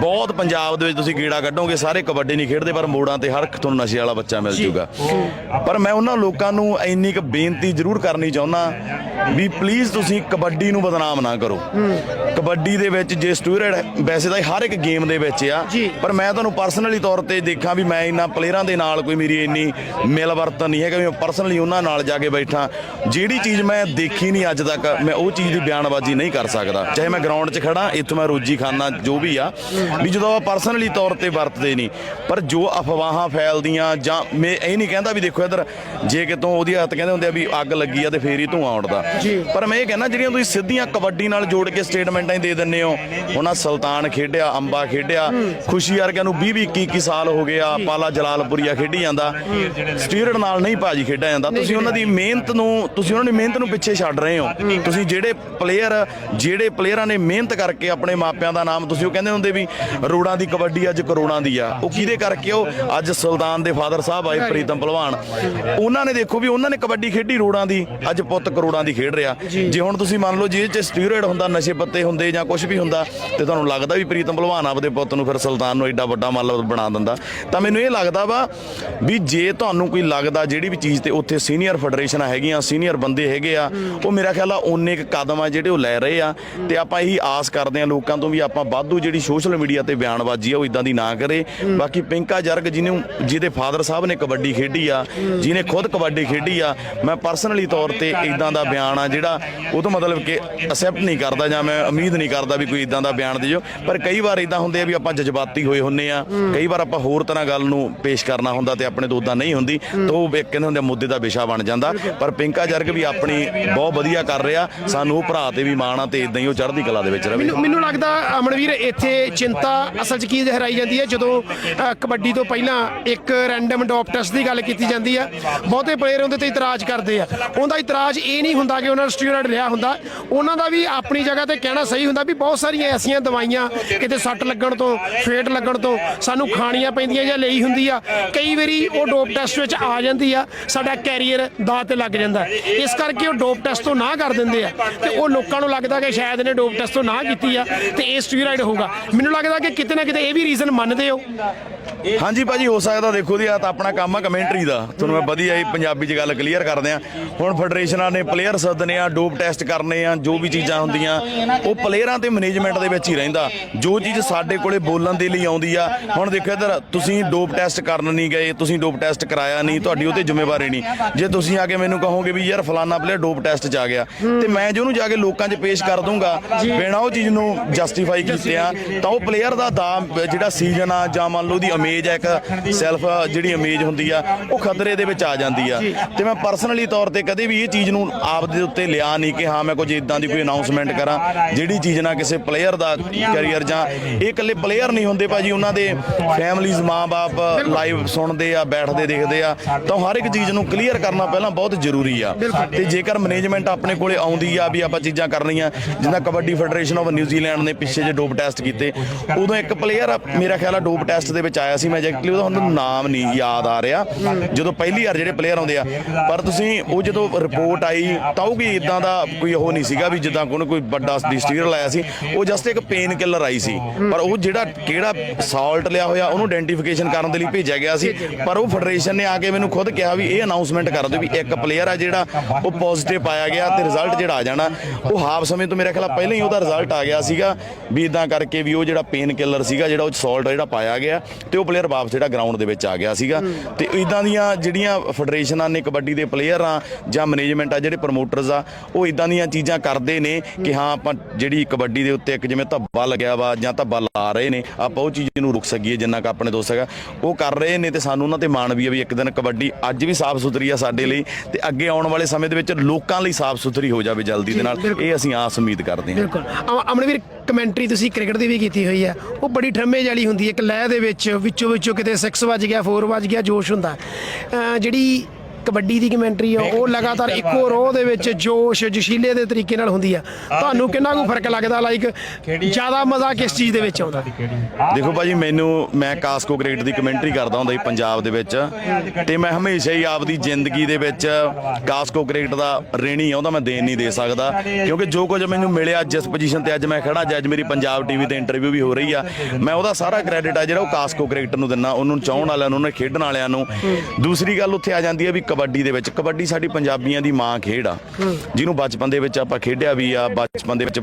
ਬਹੁਤ ਪੰਜਾਬ ਦੇ ਵਿੱਚ ਤੁਸੀਂ ਕੀੜਾ ਕੱਢੋਗੇ ਸਾਰੇ ਕਬੱਡੀ ਨਹੀਂ ਖੇਡਦੇ ਪਰ ਮੋੜਾਂ ਤੇ ਹਰ ਇੱਕ ਤੁਹਾਨੂੰ ਨਸ਼ੇ ਵਾਲਾ ਬੱਚਾ ਮਿਲ ਜੂਗਾ। ਪਰ ਮੈਂ ਉਹਨਾਂ ਲੋਕਾਂ ਨੂੰ ਇੰਨੀ ਕੁ ਬੇਨਤੀ ਜ਼ਰੂਰ ਕਰਨੀ ਚਾਹੁੰਦਾ ਵੀ ਪਲੀਜ਼ ਤੁਸੀਂ ਕਬੱਡੀ ਨੂੰ ਬਦਨਾਮ ਨਾ ਕਰੋ। ਕਬੱਡੀ ਦੇ ਵਿੱਚ ਜੇ ਸਟੂਡੈਂਟ ਵੈਸੇ ਤਾਂ ਹਰ ਇੱਕ ਗੇਮ ਦੇ ਵਿੱਚ ਆ। ਪਰ ਮੈਂ ਤੁਹਾਨੂੰ ਪਰਸਨਲੀ ਤੌਰ ਤੇ ਦੇਖਾਂ ਵੀ ਮੈਂ ਇਹਨਾਂ ਪਲੇਅਰਾਂ ਦੇ ਨਾਲ ਕੋਈ ਮੇਰੀ ਇੰਨੀ ਮਿਲ ਵਰਤਨ ਨਹੀਂ ਹੈਗਾ ਵੀ ਮੈਂ ਪਰਸਨਲੀ ਉਹਨਾਂ ਨਾਲ ਜਾ ਕੇ ਬੈਠਾਂ ਜਿਹੜੀ ਚੀਜ਼ ਮੈਂ ਦੇਖੀ ਨਹੀਂ ਅੱਜ ਤੱਕ ਮੈਂ ਉਹ ਚੀਜ਼ ਦੀ ਬਿਆਨਬਾਜ਼ੀ ਨਹੀਂ ਕਰ ਸਕਦਾ ਚਾਹੇ ਮੈਂ ਗਰਾਊਂਡ 'ਚ ਖੜਾ ਇੱਥੋਂ ਮੈਂ ਰੋਜੀ ਖਾਨਾ ਜੋ ਵੀ ਆ ਵੀ ਜਦੋਂ ਆਪਾਂ ਪਰਸਨਲੀ ਤੌਰ ਤੇ ਵਰਤਦੇ ਨਹੀਂ ਪਰ ਜੋ ਅਫਵਾਹਾਂ ਫੈਲਦੀਆਂ ਜਾਂ ਮੈਂ ਇਹ ਨਹੀਂ ਕਹਿੰਦਾ ਵੀ ਦੇਖੋ ਇਧਰ ਜੇ ਕਿਤੋਂ ਉਹਦੀ ਹੱਥ ਕਹਿੰਦੇ ਹੁੰਦੇ ਆ ਵੀ ਅੱਗ ਲੱਗੀ ਆ ਤੇ ਫੇਰ ਹੀ ਧੂਆਂ ਉੱਡਦਾ। ਪਰ ਮੈਂ ਇਹ ਕਹਿੰਦਾ ਜਿਹੜੀਆਂ ਤੁਸੀਂ ਸਿੱਧੀਆਂ ਕਬੱਡੀ ਨਾਲ ਜੋੜ ਕੇ ਸਟੇਟਮੈਂਟਾਂ ਹੀ ਦੇ ਦਿੰਦੇ ਹੋ ਉਹਨਾਂ ਸੁਲਤਾਨ ਖੇਡਿਆ ਅੰਬਾ ਖੇਡਿਆ ਖੁਸ਼ੀ ਵਰਗਿਆਂ ਨੂੰ 20 20 21 ਸਾਲ ਹੋ ਗਏ ਆ। ਪਾਲਾ ਜਲਾਲਪੁਰੀਆ ਖੇਡੀ ਜਾਂਦਾ। ਸਟੀਰਡ ਨਾਲ ਨਹੀਂ ਭਾਜੀ ਖੇਡਿਆ ਜਾਂਦਾ। ਤੁਸੀਂ ਉਹਨਾਂ ਦੀ ਮਿਹਨਤ ਨੂੰ ਤੁਸੀਂ ਉਹਨਾਂ ਦੀ ਮਿਹਨਤ ਨੂੰ ਪਿੱਛੇ ਛੱਡ ਰਹੇ ਹੋ। ਤੁਸੀਂ ਜਿਹੜੇ ਪਲੇਅਰ ਜਿਹੜੇ ਪਲੇਅਰਾਂ ਨੇ ਮਿਹਨਤ ਕਰਕੇ ਆਪਣੇ ਮਾਪਿਆਂ ਦਾ ਨਾਮ ਤੁਸੀਂ ਉਹ ਕਹਿੰਦੇ ਹੁੰਦੇ ਵੀ ਰੋੜਾਂ ਦੀ ਕਬੱਡੀ ਅੱਜ ਕਰੋੜਾਂ ਦੀ ਆ। ਉਹ ਕਿਹਦੇ ਕਰਕੇ? ਉਹ ਅੱਜ ਸੁਲਤਾਨ ਦੇ ਫਾਦਰ ਸਾਹਿਬ ਆਏ ਪ੍ਰੀਤਮ ਪਹਿਲਵਾਨ ਉਹਨਾਂ ਨੇ ਦੇਖੋ ਵੀ ਉਹਨਾਂ ਨੇ ਕਬੱਡੀ ਖੇਡੀ ਰੋੜਾਂ ਦੀ। ਅੱਜ ਪੁੱਤ ਕਰੋੜਾਂ ਦੀ ਖੇਡ ਰਿਹਾ। ਜੇ। ਹੁਣ ਤੁਸੀਂ ਮੰਨ ਲਓ ਜੇ ਇਹ ਚ ਸਟੀਰੋਇਡ ਹੁੰਦਾ ਨਸ਼ੇ ਪੱਤੇ ਹੁੰਦੇ ਜਾਂ ਕੁਝ ਵੀ ਹੁੰਦਾ ਤੇ ਤੁਹਾਨੂੰ ਲੱਗਦਾ ਵੀ ਪ੍ਰੀਤਮ ਪਹਿਲਵਾਨ ਆਪਦੇ ਪੁੱਤ ਨੂੰ ਫਿਰ ਸੁਲਤਾਨ ਨੂੰ ਐਡਾ ਵੱਡਾ ਮਤਲਬ ਬਣਾ ਦਿੰਦਾ। ਤਾਂ ਮੈਨੂੰ ਇਹ ਲੱਗਦਾ ਵਾ ਵੀ ਜੇ ਤੁਹਾਨੂੰ ਕੋਈ ਲੱਗਦਾ ਜਿਹੜੀ ਵੀ ਚੀਜ਼ ਤੇ ਉੱਥੇ ਸੀਨੀਅਰ ਫੈਡਰੇਸ਼ਨਾਂ ਹੈਗੀਆਂ, ਸੀਨੀਅਰ ਬੰਦੇ ਹੈਗੇ ਆ, ਉਹ ਮੇਰਾ ਖਿਆਲ ਆ ਉਹਨੇ ਇੱਕ ਕਦਮ ਆ ਜਿਹੜੇ ਉਹ ਲੈ ਰਹੇ ਆ। ਤੇ ਆਪਾਂ ਇਹੀ ਆਸ ਕਰਦੇ ਆ ਲੋਕਾਂ ਤੋਂ ਵੀ ਆਪਾਂ ਵਾਧੂ ਜਿਹੜੀ ਸੋਸ਼ਲ ਮੀਡੀਆ ਤੇ ਬਿਆਨਬਾਜ਼ੀ ਆ, ਉਹ ਇਦਾਂ ਦੀ ਨਾ ਕਰੇ। ਬਾਕੀ ਪਿੰਕਾ ਜਰਗ ਜਿਹਨੂੰ, ਜਿਹਦੇ ਫਾਦਰ ਸਾਹਿਬ ਨੇ ਕਬੱਡੀ ਖੇਡੀ ਆ, ਜਿਹਨੇ ਖੁਦ ਕਬੱਡੀ ਖੇਡੀ ਆ, ਮੈਂ ਪਰਸਨਲੀ ਤੌਰ ਤੇ ਇਦਾਂ ਦਾ ਬਿਆਨ ਆ ਜਿਹੜਾ, ਉਹ ਤੋਂ ਮਤਲਬ ਕਿ ਅਸੈਪਟ ਨਹੀਂ ਕਰਦਾ ਜਾਂ ਮੈਂ ਉਮੀਦ ਨਹੀਂ ਕਰਦਾ ਵੀ ਕੋਈ ਇਦਾਂ ਦਾ ਬਿਆਨ ਦੇ ਜੋ। ਪਰ ਕਈ ਵਾਰ ਇਦਾਂ ਹੁੰਦੇ ਆ ਵੀ ਆਪਾਂ ਜਜ਼ਬਾਤੀ ਹੋਏ ਹੁੰਨੇ ਆ। ਕਈ ਵਾਰ ਆਪਾਂ ਹੋਰ ਤਰ੍ਹਾਂ ਗੱਲ ਨੂੰ ਪੇਸ਼ ਕਰਨਾ ਹੁੰਦਾ ਤੇ ਆਪਣੇ ਤੋਂ ਉਦਾਂ ਨਹੀਂ ਹੁੰਦੀ, ਤਾਂ ਉਹ ਕਹਿੰਦੇ ਹੁੰਦੇ ਮੁੱਦੇ ਦਾ ਵਿਸ਼ਾ ਬਣ ਜਾਂਦਾ। ਪਰ ਪਿੰਕਾ ਜਰਗ ਵੀ ਆਪਣੀ ਬਹੁਤ ਵਧੀਆ ਕਰ ਰਿਹਾ। ਸਾਨੂੰ ਉਹ ਭਰਾ ਤੇ ਵੀ ਮਾਣ ਆ ਤੇ ਇਦਾਂ ਹੀ ਉਹ ਚੜ੍ਹਦੀ ਕਲਾ ਦੇ ਵਿੱਚ ਰਵੇ। ਮੈਨੂੰ ਲੱਗਦਾ ਅਮਨਵੀਰ, ਇੱਥੇ ਚਿੰਤਾ ਅਸਲ 'ਚ ਕੀ ਲਹਿਰਾਈ ਜਾਂਦੀ ਹੈ? ਜਦੋਂ ਕਬੱਡੀ ਤੋਂ ਪਹਿਲਾਂ ਇੱਕ ਰੈਂਡਮ ਡੋਪ ਟੈਸਟ ਦੀ ਗੱਲ ਕੀਤੀ ਜਾਂਦੀ ਆ, ਬਹੁਤੇ ਪਲੇਅਰ ਉਹਦੇ ਤੇ ਇਤਰਾਜ਼ ਕਰਦੇ ਆ। ਉਹਦਾ ਇਤਰਾਜ਼ ਇਹ ਨਹੀਂ ਹੁੰਦਾ ਕਿ ਉਹਨਾਂ ਨੇ ਸਟੀਰੋਇਡ ਲਿਆ ਹੁੰਦਾ। ਉਹਨਾਂ ਦਾ ਵੀ ਆਪਣੀ ਜਗ੍ਹਾ ਤੇ ਕਹਿਣਾ ਸਹੀ ਹੁੰਦਾ ਵੀ ਬਹੁਤ ਸਾਰੀਆਂ ਐਸੀਆਂ ਦਵਾਈਆਂ ਕਿਤੇ ਸੱਟ ਲੱਗਣ ਤੋਂ, ਫੇਟ ਲੱਗਣ ਤੋਂ ਸਾਨੂੰ ਖਾਣੀਆਂ ਪੈਂਦੀਆਂ ਜਾਂ ਲਈ ਹੁੰਦੀ ਆ। ਕਈ ਵਾਰੀ ਉਹ ਡੋਪ ਟੈਸਟ ਵਿੱਚ ਆ ਜਾਂਦੀ ਆ, ਸਾਡਾ ਕੈਰੀਅਰ ਦਾ ਤੇ ਲੱਗ ਜਾਂਦਾ। ਇਸ ਕਰਕੇ ਉਹ ਡੋਪ ਟੈਸਟ ਤੋਂ ਨਾ ਕਰ ਦਿੰਦੇ ਆ ਤੇ ਉਹ ਲੋਕਾਂ ਨੂੰ ਲੱਗਦਾ ਕਿ ਸ਼ਾਇਦ ਇਹਨੇ ਡੋਪ ਟੈਸਟ ਤੋਂ ਨਾ ਕੀਤੀ ਆ ਤੇ ਇਹ ਸਟੀਰੋਇਡ ਹੋਊਗਾ। ਮੈਨੂੰ ਲੱਗਦਾ ਕਿ ਕਿਤੇ ਨਾ ਕਿਤੇ ਇਹ ਵੀ ਰੀਜ਼ਨ ਮੰਨਦੇ ਹੋ। ਹਾਂਜੀ ਭਾਜੀ, ਹੋ ਸਕਦਾ ਦੇਖੋ ਜੀ ਆ ਤਾਂ ਆਪਣਾ ਕੰਮ ਆ ਕਮੈਂਟਰੀ ਦਾ। ਤੁਹਾਨੂੰ ਮੈਂ ਵਧੀਆ ਹੀ ਪੰਜਾਬੀ 'ਚ ਗੱਲ ਕਲੀਅਰ ਕਰਦੇ ਆ ਹੁਣ ਫੈਡਰੇਸ਼ਨਾਂ ਨੇ ਪਲੇਅਰ ਸੱਦਨੇ ਆ ਡੋਪ ਟੈਸਟ ਕਰਨੇ ਆ, ਜੋ ਵੀ ਚੀਜ਼ਾਂ ਹੁੰਦੀਆਂ, ਉਹ ਪਲੇਅਰਾਂ ਤੇ ਮੈਨੇਜਮੈਂਟ ਦੇ ਵਿੱਚ ਹੀ ਰਹਿੰਦਾ। ਜੋ ਚੀਜ਼ ਸਾਡੇ ਕੋਲੇ ਬੋਲਣ ਦੇ ਲਈ ਆਉਂਦੀ ਆ, ਹੁਣ ਦੇਖੋ ਇੱਧਰ, ਤੁਸੀਂ ਡੋਪ ਟੈਸਟ ਕਰਨ ਨਹੀਂ ਗਏ, ਤੁਸੀਂ ਡੋਪ ਟੈਸਟ ਕਰਾਇਆ ਨਹੀਂ, ਤੁਹਾਡੀ ਉਹ ਤੇ ਜ਼ਿੰਮੇਵਾਰੀ ਨਹੀਂ। ਜੇ ਤੁਸੀਂ ਆ ਕੇ ਮੈਨੂੰ ਕਹੋਗੇ ਵੀ ਯਾਰ ਫਲਾਨਾ ਪਲੇਅਰ ਡੋਪ ਟੈਸਟ 'ਚ ਆ ਗਿਆ, ਤੇ ਮੈਂ ਜੇ ਉਹਨੂੰ ਜਾ ਕੇ ਲੋਕਾਂ 'ਚ ਪੇਸ਼ ਕਰ ਦੂੰਗਾ, ਬਿਨਾਂ ਉਹ ਚੀਜ਼ ਨੂੰ ਜਸਟੀਫਾਈ ਕੀਤੇ ਆ, ਤਾਂ ਉਹ ਪਲੇਅਰ ਦਾ ਦਾ ਜਿਹੜਾ ਸੀਜ਼ਨ ਆ, ਜਾਂ ਮੰਨ ਲਓ ਉਹਦੀ ਇਮੇਜ ਆ ਇੱਕ ਸੈਲਫ ਜਿਹੜੀ ਇਮੇਜ ਹੁੰਦੀ ਆ ਉਹ ਖਤਰੇ ਦੇ ਵਿੱਚ ਆ ਜਾਂਦੀ ਆ। ਤੇ ਮੈਂ ਪਰਸਨਲੀ ਤੌਰ ਤੇ ਕਦੇ ਵੀ ਇਹ ਚੀਜ਼ ਨੂੰ ਆਪ ਦੇ ਉੱਤੇ ਲਿਆ ਨਹੀਂ ਕਿ ਹਾਂ ਮੈਂ ਕੁਝ ਇਦਾਂ ਦੀ ਕੋਈ ਅਨਾਉਂਸਮੈਂਟ ਕਰਾਂ ਜਿਹੜੀ ਚੀਜ਼ ਨਾਲ ਕਿਸੇ ਪਲੇਅਰ ਦਾ ਕੈਰੀਅਰ ਜਾਂ ਇਹ ਇਕੱਲੇ ਪਲੇਅਰ ਨਹੀਂ ਹੁੰਦੇ ਭਾਜੀ ਉਹਨਾਂ ਦੇ ਫੈਮਲੀਜ਼ ਮਾਂ-ਬਾਪ ਲਾਈਵ ਸੁਣਦੇ ਆ ਬੈਠਦੇ ਦੇਖਦੇ ਆ ਤਾਂ ਹਰ ਇੱਕ ਚੀਜ਼ ਨੂੰ ਕਲੀਅਰ ਕਰਨਾ ਪਹਿਲਾਂ ਬਹੁਤ ਜ਼ਰੂਰੀ ਆ। ਤੇ ਜੇਕਰ ਮੈਨੇਜਮੈਂਟ ਆਪਣੇ ਕੋਲੇ ਆਉਂਦੀ ਆ ਵੀ ਆਪਾਂ ਚੀਜ਼ਾਂ ਕਰਨੀਆਂ ਜਿੱਦਾਂ ਕਬੱਡੀ ਫੈਡਰੇਸ਼ਨ ਆਫ ਨਿਊਜ਼ੀਲੈਂਡ ਨੇ ਪਿੱਛੇ ਜੇ ਡੋਪ ਟੈਸਟ ਕੀਤੇ ਉਦੋਂ ਇੱਕ ਪਲੇਅਰ ਮੇਰਾ ਖਿਆਲ ਆ ਡੋਪ ਟੈਸਟ ਦੇ ਵਿੱਚ ਆਇਆ ਸੀ ਮੈਂ ਐਗਜ਼ੈਕਟਲੀ ਉਹਦਾ ਹੁਣ ਨਾਮ ਨਹੀਂ ਯਾਦ ਆ ਰਿਹਾ। ਜਦੋਂ ਪਹਿਲੀ ਵਾਰ ਜਿਹੜੇ ਪਲੇਅਰ ਆਉਂਦੇ ਆ, ਪਰ ਤੁਸੀਂ ਉਹ ਜਦੋਂ ਰਿਪੋਰਟ ਆਈ ਤਾਂ ਉਹ ਵੀ ਇਦਾਂ ਦਾ ਕੋਈ ਉਹ ਨਹੀਂ ਸੀਗਾ ਵੀ ਜਿੱਦਾਂ ਕੋਈ ਕੋਈ ਵੱਡਾ ਡਿਸਟੀਰੀਅਲ ਆਇਆ ਸੀ। ਉਹ ਜਸਟ ਇੱਕ ਪੇਨ ਕਿਲਰ ਆਈ ਸੀ। ਪਰ ਉਹ ਜਿਹੜਾ ਕਿਹੜਾ ਸਾਲਟ ਲਿਆ ਹੋਇਆ, ਉਹਨੂੰ ਆਇਡੈਂਟੀਫਿਕੇਸ਼ਨ ਕਰਨ ਦੇ ਲਈ ਭੇਜਿਆ ਗਿਆ ਸੀ। ਪਰ ਉਹ ਫੈਡਰੇਸ਼ਨ ਨੇ ਆ ਕੇ ਮੈਨੂੰ ਖੁਦ ਕਿਹਾ ਵੀ ਇਹ ਅਨਾਉਂਸਮੈਂਟ ਕਰ ਦਿਓ ਵੀ ਇੱਕ ਪਲੇਅਰ ਆ ਜਿਹੜਾ ਉਹ ਪੋਜ਼ਿਟਿਵ ਪਾਇਆ ਗਿਆ ਤੇ ਰਿਜ਼ਲਟ ਜਿਹੜਾ ਆ ਜਾਣਾ। ਉਹ ਹਾਫ ਸਮੇਂ ਤੋਂ ਮੇਰੇ ਖਿਆਲ ਪਹਿਲਾਂ ਹੀ ਉਹਦਾ ਰਿਜ਼ਲਟ ਆ ਗਿਆ ਸੀਗਾ ਵੀ ਇਦਾਂ ਕਰਕੇ ਵੀ ਉਹ ਜਿਹੜਾ ਪੇਨ ਕਿਲਰ ਸੀਗਾ ਜਿਹੜਾ ਉਹ ਸਾਲਟ ਜਿਹੜਾ ਪਾਇਆ ਗਿਆ ਤੇ ਉਹ ਪਲੇਅਰ ਵਾਪਸ ਜਿਹੜਾ ਗਰਾਊਂਡ ਦੇ ਵਿੱਚ ਆ ਗਿਆ ਸੀਗਾ। ਤੇ ਇਦਾਂ ਦੀਆਂ ਜਿਹੜੀਆਂ ਫੈਡਰੇਸ਼ਨਾਂ ਨੇ ਕਬੱਡੀ ਦੇ ਪਲੇਅਰ ਆ ਜਾਂ ਮੈਨੇਜਮੈਂਟ ਆ ਜਿਹੜੇ ਪ੍ਰਮੋਟਰਸ ਆ ਉਹ ਇਦਾਂ ਦੀਆਂ ਚੀਜ਼ਾਂ ਕਰਦੇ ਨੇ ਕਿ ਹਾਂ ਆਪਾਂ ਜਿਹੜੀ ਕਬੱਡੀ ਦੇ ਉੱਤੇ ਇੱਕ ਜਿਵੇਂ ਧੱਬਾ ਲੱਗਿਆ ਵਾ ਜਾਂ ਧੱਬਾ ਲਾ ਰਹੇ ਨੇ ਆਪਾਂ ਉਹ ਚੀਜ਼ ਨੂੰ ਰੁਕ ਸਕੀਏ ਜਿੰਨਾ ਕਿ ਆਪਣੇ ਦੋਸਤ ਹੈਗਾ। ਉਹ ਕਰ ਰਹੇ ਨੇ ਤੇ ਸਾਨੂੰ ਉਹਨਾਂ ਤੇ ਮਾਣ ਵੀ ਆ ਵੀ ਇੱਕ ਦਿਨ ਕਬੱਡੀ ਅੱਜ ਵੀ ਸਾਫ਼ ਸੁਥਰੀ ਆ ਸਾਡੇ ਲਈ ਤੇ ਅੱਗੇ ਆਉਣ ਵਾਲੇ ਸਮੇਂ ਦੇ ਵਿੱਚ ਲੋਕਾਂ ਲਈ ਸਾਫ਼ ਸੁਥਰੀ ਹੋ ਜਾਵੇ ਜਲਦੀ ਦੇ ਨਾਲ। ਇਹ ਅਸੀਂ ਆਸ ਉਮੀਦ ਕਰਦੇ ਹਾਂ। ਬਿਲਕੁਲ। ਅਮ- ਅਮਨਵੀਰ ਕਮੈਂਟਰੀ ਤੁਸੀਂ ਕ੍ਰਿਕਟ ਦੀ ਵੀ ਕੀਤੀ ਹੋਈ ਹੈ। ਉਹ ਬੜੀ ਠਰਮੇ ਵਾਲੀ ਹੁੰਦੀ ਹੈ। ਇੱਕ ਲੈਅ ਦੇ ਵਿੱਚ ਵਿੱਚੋਂ ਵਿੱਚੋਂ ਕਿਤੇ 6 ਵੱਜ ਗਿਆ 4 ਵੱਜ ਗਿਆ ਜੋਸ਼ ਹੁੰਦਾ। ਜਿਹੜੀ ਕਬੱਡੀ ਦੀ ਕਮੈਂਟਰੀ ਆ ਉਹ ਲਗਾਤਾਰ ਇੱਕੋ ਰੋਹ ਦੇ ਵਿੱਚ ਜੋਸ਼ ਜਸ਼ੀਲੇ ਦੇ ਤਰੀਕੇ ਨਾਲ ਹੁੰਦੀ ਆ। ਤੁਹਾਨੂੰ ਕਿੰਨਾ ਕੁ ਫ਼ਰਕ ਲੱਗਦਾ ਲਾਈਕ ਜ਼ਿਆਦਾ ਮਜ਼ਾ ਕਿਸ ਚੀਜ਼ ਦੇ ਵਿੱਚ ਆਉਂਦਾ? ਦੇਖੋ ਭਾਜੀ ਮੈਨੂੰ ਮੈਂ ਕਾਸਕੋ ਕ੍ਰਿਕਟ ਦੀ ਕਮੈਂਟਰੀ ਕਰਦਾ ਹੁੰਦਾ ਸੀ ਪੰਜਾਬ ਦੇ ਵਿੱਚ। ਤੇ ਮੈਂ ਹਮੇਸ਼ਾ ਹੀ ਆਪਦੀ ਜ਼ਿੰਦਗੀ ਦੇ ਵਿੱਚ ਕਾਸਕੋ ਕ੍ਰਿਕਟ ਦਾ ਰੇਣੀ ਆ ਉਹਦਾ ਮੈਂ ਦੇਣ ਨਹੀਂ ਦੇ ਸਕਦਾ। ਕਿਉਂਕਿ ਜੋ ਕੁਝ ਮੈਨੂੰ ਮਿਲਿਆ ਜਿਸ ਪੋਜੀਸ਼ਨ ਤੇ ਅੱਜ ਮੈਂ ਖੜਾ ਜੱਜ ਮੇਰੀ ਪੰਜਾਬ ਟੀਵੀ ਤੇ ਇੰਟਰਵਿਊ ਵੀ ਹੋ ਰਹੀ ਆ। ਮੈਂ ਉਹਦਾ ਸਾਰਾ ਕ੍ਰੈਡਿਟ ਆ ਜਿਹੜਾ ਉਹ ਕਾਸਕੋ ਕ੍ਰਿਕਟ ਨੂੰ ਦਿੰਨਾ ਉਹਨੂੰ ਚਾਹਣ ਵਾਲਿਆਂ ਨੂੰ ਉਹਨੇ ਖੇਡਣ ਵਾਲਿਆਂ ਨੂੰ। ਦੂਸਰੀ ਗੱਲ ਉੱਥੇ ਆ ਜਾਂਦੀ ਹੈ ਵੀ ਕਬੱਡੀ ਦੇ ਵਿੱਚ ਕਬੱਡੀ ਸਾਡੀ ਪੰਜਾਬੀਆਂ ਦੀ ਮਾਂ ਖੇਡ ਆ। ਜਿਹਨੂੰ ਬਚਪਨ ਦੇ ਵਿੱਚ ਆਪਾਂ ਖੇਡਿਆ ਵੀ ਆ ਬਚਪਨ ਦੇ ਵਿੱਚ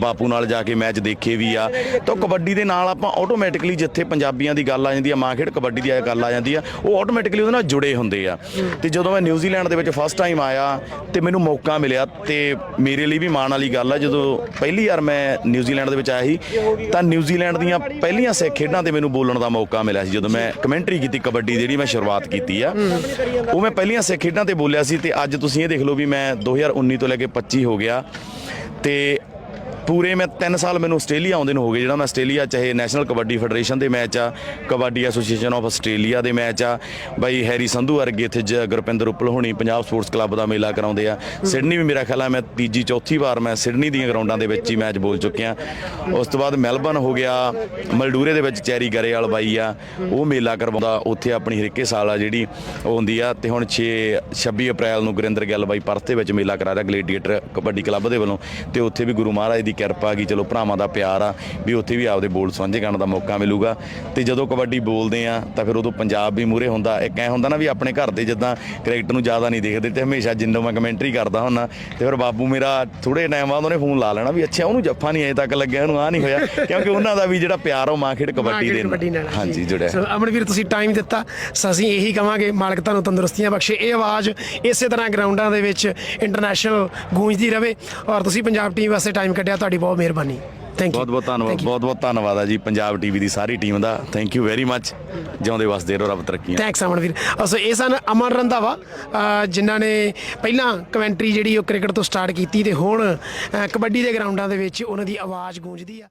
ਬਾਪੂ ਨਾਲ ਜਾ ਕੇ ਮੈਚ ਦੇਖੇ ਵੀ ਆ। ਤਾਂ ਕਬੱਡੀ ਦੇ ਨਾਲ ਆਪਾਂ ਆਟੋਮੈਟਿਕਲੀ ਜਿੱਥੇ ਪੰਜਾਬੀਆਂ ਦੀ ਗੱਲ ਆ ਜਾਂਦੀ ਆ ਮਾਂ ਖੇਡ ਕਬੱਡੀ ਦੀ ਗੱਲ ਆ ਜਾਂਦੀ ਆ ਉਹ ਆਟੋਮੈਟਿਕਲੀ ਉਹਦੇ ਨਾਲ ਜੁੜੇ ਹੁੰਦੇ ਆ। ਤੇ ਜਦੋਂ ਮੈਂ ਨਿਊਜ਼ੀਲੈਂਡ ਦੇ ਵਿੱਚ ਫਸਟ ਟਾਈਮ ਆਇਆ ਤੇ ਮੈਨੂੰ ਮੌਕਾ ਮਿਲਿਆ ਤੇ ਮੇਰੇ ਲਈ ਵੀ ਮਾਣ ਵਾਲੀ ਗੱਲ ਆ ਜਦੋਂ ਪਹਿਲੀ ਵਾਰ ਮੈਂ ਨਿਊਜ਼ੀਲੈਂਡ ਦੇ ਵਿੱਚ ਆਇਆ ਸੀ ਤਾਂ ਨਿਊਜ਼ੀਲੈਂਡ ਦੀਆਂ ਪਹਿਲੀਆਂ ਸਿੱਖ ਖੇਡਾਂ ਤੇ ਮੈਨੂੰ ਬੋਲਣ ਦਾ ਮੌਕਾ ਮਿਲਿਆ ਸੀ। ਜਦੋਂ ਮੈਂ ਕਮੈਂਟਰੀ ਕੀਤੀ ਕਬੱਡੀ ਦੀ ਜਿਹੜੀ ਮੈਂ ਸ਼ੁਰੂਆਤ ਕੀਤੀ ਆ ਉਹ ਮੈਂ ਪਹਿਲੀਆਂ ਸਿੱਖ ਖੇਡਾਂ ਤੇ ਬੋਲਿਆ ਸੀ ਤੇ ਅੱਜ ਤੁਸੀਂ ਇਹ ਦੇਖ ਲਓ ਵੀ ਮੈਂ 2019 ਤੋਂ ਲੈ ਕੇ 25 ਹੋ ਗਿਆ ਤੇ ਪੂਰੇ ਮੈਂ 3 ਸਾਲ ਮੈਨੂੰ ਆਸਟ੍ਰੇਲੀਆ ਆਉਂਦੇ ਨੂੰ ਹੋ ਗਏ ਜਿਹੜਾ ਮੈਂ ਆਸਟ੍ਰੇਲੀਆ ਚਾਹੇ ਨੈਸ਼ਨਲ ਕਬੱਡੀ ਫੈਡਰੇਸ਼ਨ ਦੇ ਮੈਚ ਆ, ਕਬੱਡੀ ਐਸੋਸੀਏਸ਼ਨ ਆਫ ਆਸਟ੍ਰੇਲੀਆ ਦੇ ਮੈਚ ਆ, ਬਾਈ ਹੈਰੀ ਸੰਧੂ ਵਰਗੇ ਇੱਥੇ ਜ- ਗੁਰਪਿੰਦਰ ਉੱਪਲ ਹੋਣੀ ਪੰਜਾਬ ਸਪੋਰਟਸ ਕਲੱਬ ਦਾ ਮੇਲਾ ਕਰਾਉਂਦੇ ਆ। ਸਿਡਨੀ ਵੀ ਮੇਰਾ ਖਿਆਲ ਆ, ਮੈਂ ਤੀਜੀ ਚੌਥੀ ਵਾਰ ਮੈਂ ਸਿਡਨੀ ਦੀਆਂ ਗਰਾਊਂਡਾਂ ਦੇ ਵਿੱਚ ਹੀ ਮੈਚ ਬੋਲ ਚੁੱਕਿਆ। ਉਸ ਤੋਂ ਬਾਅਦ ਮੈਲਬਨ ਹੋ ਗਿਆ, ਮਲਡੂਰੇ ਦੇ ਵਿੱਚ ਚੈਰੀ ਗਰੇਵਾਲ ਬਾਈ ਆ, ਉਹ ਮੇਲਾ ਕਰਵਾਉਂਦਾ, ਉੱਥੇ ਆਪਣੀ ਹਰੇਕੇ ਸਾਲ ਆ ਜਿਹੜੀ ਉਹ ਹੁੰਦੀ ਆ। ਤੇ ਹੁਣ 6 26 ਅਪ੍ਰੈਲ ਨੂੰ ਗੁਰਿੰਦਰ ਗਿੱਲ ਬਾਈ ਪਰਥ ਦੇ ਵਿੱਚ ਮੇਲਾ ਕਰਾ ਰਿਹਾ, ਗਲੇਡੀਏਟਰ ਕਬੱਡੀ ਕਲੱਬ ਦੇ ਵੱਲੋਂ। ਤੇ ਉੱਥੇ ਵੀ ਗੁਰੂ ਮਹਾਰਾਜ ਦੀ ਕਿਰਪਾ ਗਈ ਚਲੋ ਭਰਾਵਾਂ ਦਾ ਪਿਆਰ ਆ ਵੀ ਉੱਥੇ ਵੀ ਆਪਦੇ ਬੋਲ ਸਾਂਝੇ ਕਰਨ ਦਾ ਮੌਕਾ ਮਿਲੂਗਾ। ਤੇ ਜਦੋਂ ਕਬੱਡੀ ਬੋਲਦੇ ਆ ਤਾਂ ਫਿਰ ਉਦੋਂ ਪੰਜਾਬ ਵੀ ਮੂਰੇ ਹੁੰਦਾ। ਇੱਕ ਐ ਹੁੰਦਾ ਨਾ ਵੀ ਆਪਣੇ ਘਰ ਦੇ ਜਿੱਦਾਂ ਕ੍ਰਿਕਟ ਨੂੰ ਜ਼ਿਆਦਾ ਨਹੀਂ ਦੇਖਦੇ ਤੇ ਹਮੇਸ਼ਾ ਜਿੰਦੋਂ ਮੈਂ ਕਮੈਂਟਰੀ ਕਰਦਾ ਹੁੰਨਾ ਤੇ ਫਿਰ ਬਾਬੂ ਮੇਰਾ ਥੋੜੇ ਟਾਈਮ ਬਾਅਦ ਉਹਨੇ ਫੋਨ ਲਾ ਲੈਣਾ ਵੀ ਅੱਛਾ ਉਹਨੂੰ ਜੱਫਾ ਨਹੀਂ ਅਜੇ ਤੱਕ ਲੱਗਿਆ ਉਹਨੂੰ ਆ ਨਹੀਂ ਹੋਇਆ ਕਿਉਂਕਿ ਉਹਨਾਂ ਦਾ ਵੀ ਜਿਹੜਾ ਪਿਆਰ ਉਹ ਮਾਂ ਖੇਡ ਕਬੱਡੀ ਦੇ ਨਾਲ। ਹਾਂਜੀ। ਜੁੜਿਆ ਸੋ ਅਮਨਵੀਰ ਤੁਸੀਂ ਟਾਈਮ ਦਿੱਤਾ। ਅਸੀਂ ਇਹੀ ਕਵਾਂਗੇ ਮਾਲਕ ਤੁਹਾਨੂੰ ਤੰਦਰੁਸਤੀਆਂ ਬਖਸ਼ੇ ਇਹ ਆਵਾਜ਼ ਇਸੇ ਤਰ੍ਹਾਂ ਗਰਾਊਂਡਾਂ ਦੇ ਵਿੱਚ ਇੰਟਰਨੈਸ਼ਨਲ ਗੂੰਜਦੀ ਰਵੇ ਔਰ ਤੁਸੀਂ ਪੰਜਾਬ ਟੀਮ ਵਾਸਤੇ ਟਾਈਮ ਕੱਢਿਆ ਤੁਹਾਡੀ ਬਹੁਤ ਮਿਹਰਬਾਨੀ। ਥੈਂਕ ਯੂ ਬਹੁਤ ਬਹੁਤ ਧੰਨਵਾਦ ਬਹੁਤ ਬਹੁਤ ਧੰਨਵਾਦ ਆ ਜੀ ਪੰਜਾਬ ਟੀਵੀ ਦੀ ਸਾਰੀ ਟੀਮ ਦਾ। ਥੈਂਕ ਯੂ ਵੈਰੀ ਮੱਚ ਜਿਉਂਦੇ ਵਸਦੇ ਰਹੋ ਰੱਬ ਤਰੱਕੀਆਂ। ਥੈਂਕਸ ਅਮਨਵੀਰ। ਅਸੋ ਇਹ ਸਨ ਅਮਨ ਰੰਧਾਵਾ ਜਿਨ੍ਹਾਂ ਨੇ ਪਹਿਲਾਂ ਕਮੈਂਟਰੀ ਜਿਹੜੀ ਉਹ ਕ੍ਰਿਕਟ ਤੋਂ ਸਟਾਰਟ ਕੀਤੀ ਤੇ ਹੁਣ ਕਬੱਡੀ ਦੇ ਗਰਾਊਂਡਾਂ ਦੇ ਵਿੱਚ ਉਹਨਾਂ ਦੀ ਆਵਾਜ਼ ਗੂੰਜਦੀ ਆ।